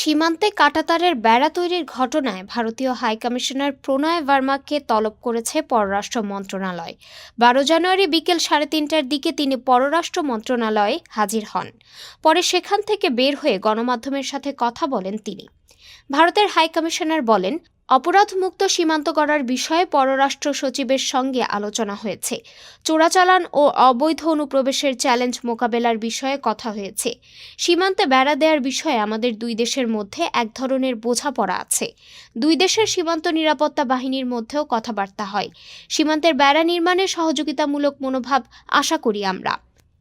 সীমান্তে কাঁটাতারের বেড়া তৈরির ঘটনায় ভারতীয় হাইকমিশনার প্রণয় ভার্মাকে তলব করেছে পররাষ্ট্র মন্ত্রণালয়। বারো জানুয়ারি বিকেল সাড়ে তিনটার দিকে তিনি পররাষ্ট্র মন্ত্রণালয়ে হাজির হন। পরে সেখান থেকে বের হয়ে গণমাধ্যমের সাথে কথা বলেন তিনি। ভারতের হাইকমিশনার বলেন অপরাধমুক্ত সীমান্ত করার বিষয়ে পররাষ্ট্র সচিবের সঙ্গে আলোচনা হয়েছে। চোরাচালান ও অবৈধ অনুপ্রবেশের চ্যালেঞ্জ মোকাবেলার বিষয়ে কথা হয়েছে। সীমান্তে বেড়া দেওয়ার বিষয়ে আমাদের দুই দেশের মধ্যে এক ধরনের বোঝাপড়া আছে। দুই দেশের সীমান্ত নিরাপত্তা বাহিনীর মধ্যেও কথাবার্তা হয়। সীমান্তের বেড়া নির্মাণে সহযোগিতামূলক মনোভাব আশা করি আমরা।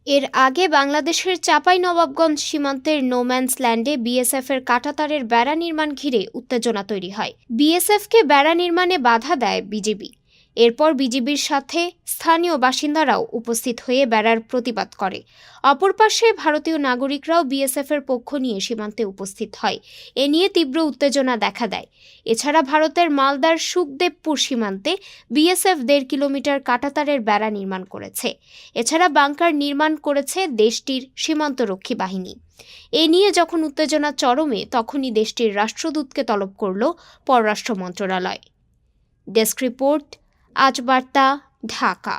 এর আগে বাংলাদেশের চাপাই নবাবগঞ্জ সীমান্তের নোম্যান্স ল্যান্ডে বিএসএফ এর কাঁটাতারের বেড়া নির্মাণ ঘিরে উত্তেজনা তৈরি হয়। বিএসএফকে বেড়া নির্মাণে বাধা দেয় বিজেপি এরপর বিজিবির সাথে স্থানীয় বাসিন্দারাও উপস্থিত হয়ে বেড়ার প্রতিবাদ করে। অপর পাশে ভারতীয় নাগরিকরাও বিএসএফ এর পক্ষ নিয়ে সীমান্তে উপস্থিত হয়। এ নিয়ে তীব্র উত্তেজনা দেখা দেয়। এছাড়া ভারতের মালদার সুখদেবপুর সীমান্তে বিএসএফ দেড় কিলোমিটার কাঁটাতারের বেড়া নির্মাণ করেছে। এছাড়া বাংকার নির্মাণ করেছে দেশটির সীমান্তরক্ষী বাহিনী। এ নিয়ে যখন উত্তেজনা চরমে, তখনই দেশটির রাষ্ট্রদূতকে তলব করল পররাষ্ট্র মন্ত্রণালয়। ডেস্ক রিপোর্ট আজ বার্তা ঢাকা।